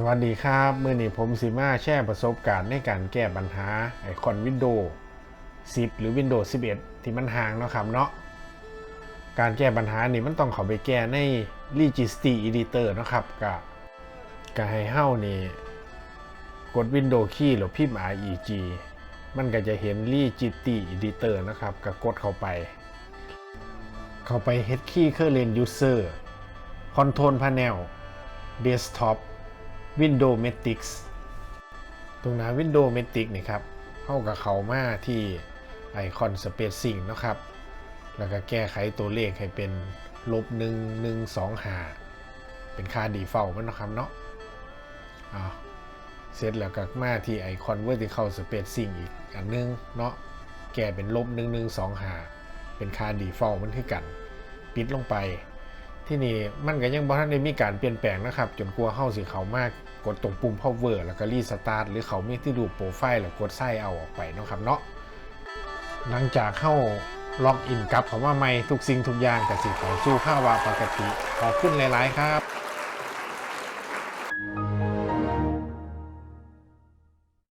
สวัสดีครับเมื่อนี้ผมสิมาแชร์ประสบการณ์ในการแก้ปัญหาไอคอนวินโดว์10 หรือ Windows 11 ที่มันห่างเนาะครับเนาะการแก้ปัญหานี่มันต้องเข้าไปแก้ใน Registry Editor นะครับก็ก็ให้เฮานี่กด Windows Key หรือพิมพ์ REG มันก็จะเห็น Registry Editor นะครับก็กดเข้าไป เข้าไป Head Key Current User Control Panel Desktop Windows Metrics ตรงหน้า Windows Metrics นี่ครับเข้ากับเขามาที่ไอคอน Spacing นะครับ แล้วก็แก้ไขตัวเลขให้เป็นลบหนึ่งหนึ่งสองหาเป็นค่าดีเฟลมันนะครับเนาะอ้าเสร็จแล้วก็มาที่ไอคอน Vertical Spacing อีกอันนึงเนาะแก้เป็นลบหนึ่งหนึ่งสองหาเป็นค่าดีเฟลมันคือกัน ปิดลงไป ที่นี่มันก็ยังบ่ทันได้มีการเปลี่ยนแปลงนะครับ จนกลัวเข้าสิเขามากกดตรงปุ่ม power แล้วก็รีสตาร์ทหรือเขามีที่ดูโปรไฟล์แล้วกดไส้เอาออกไปนะครับเนาะหลังจากเข้าล็อกอินกลับเขามาใหม่ทุกสิ่งทุกอย่างกับสิเขาสู้ภาวะปกติขอบคุณหลาย ๆ ครับ